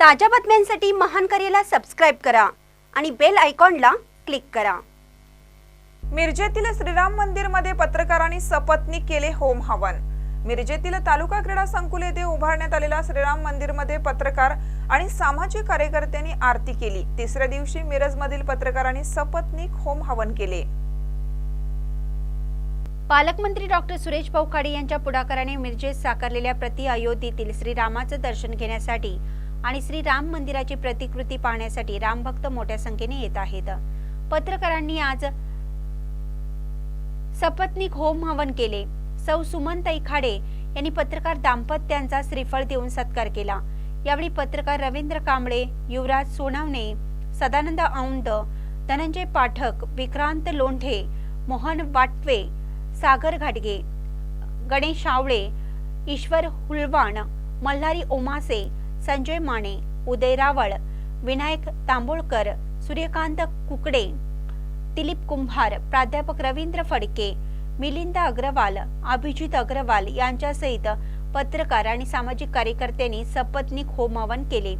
ताज्या बातम्यांसाठी महान करेला सबस्क्राईब करा आणि बेल आयकॉनला क्लिक करा. मिरजेतील श्रीराम मंदिरमध्ये पत्रकारांनी सपत्नीक केले होम हवन. मिरजेतील तालुका क्रीडा संकुल येथे उभारण्यात आलेल्या श्रीराम मंदिरमध्ये पत्रकार आणि सामाजिक कार्यकर्त्यांनी आरती केली. तिसऱ्या दिवशी मिरजमधील पत्रकारांनी सपत्नीक होम हवन केले. पालकमंत्री डॉक्टर सुरेश भाऊ खाडे यांच्या पुढाकाराने मिरजेत साकारलेल्या प्रति अयोध्येतील श्रीरामाचं दर्शन घेण्यासाठी आणि श्रीराम मंदिराची प्रतिकृती पाहण्यासाठी रामभक्त मोठ्या संख्येने येत आहेत. पत्रकारांनी आज सपत्नीक होम हवन केले. सौ सुमनताई खाडे यांनी पत्रकार दाम्पत्यांचा श्रीफळ देऊन सत्कार केला. यावेळी पत्रकार रवींद्र कांबळे युवराज सोनावणे सदानंद औंद धनंजय पाठक विक्रांत लोंढे मोहन वाटवे सागर घाटगे गणेश आवळे ईश्वर हुलवाण मल्हारी ओमासे संजय माने उदय रावळ विनायक तांबोळकर सूर्यकांत कुकडे दिलीप कुंभार प्राध्यापक रवींद्र फडके मिलिंद अग्रवाल अभिजित अग्रवाल यांच्यासहित पत्रकार आणि सामाजिक कार्यकर्त्यांनी सपत्नीक होमहवन केले.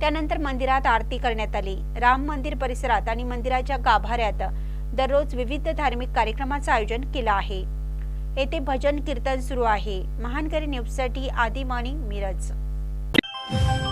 त्यानंतर मंदिरात आरती करण्यात आली. राम मंदिर परिसरात आणि मंदिराच्या गाभाऱ्यात दररोज विविध धार्मिक कार्यक्रमाचं आयोजन केलं आहे. येथे भजन कीर्तन सुरू आहे. महानगरी न्यूजसाठी आदिमाणी मिरज. you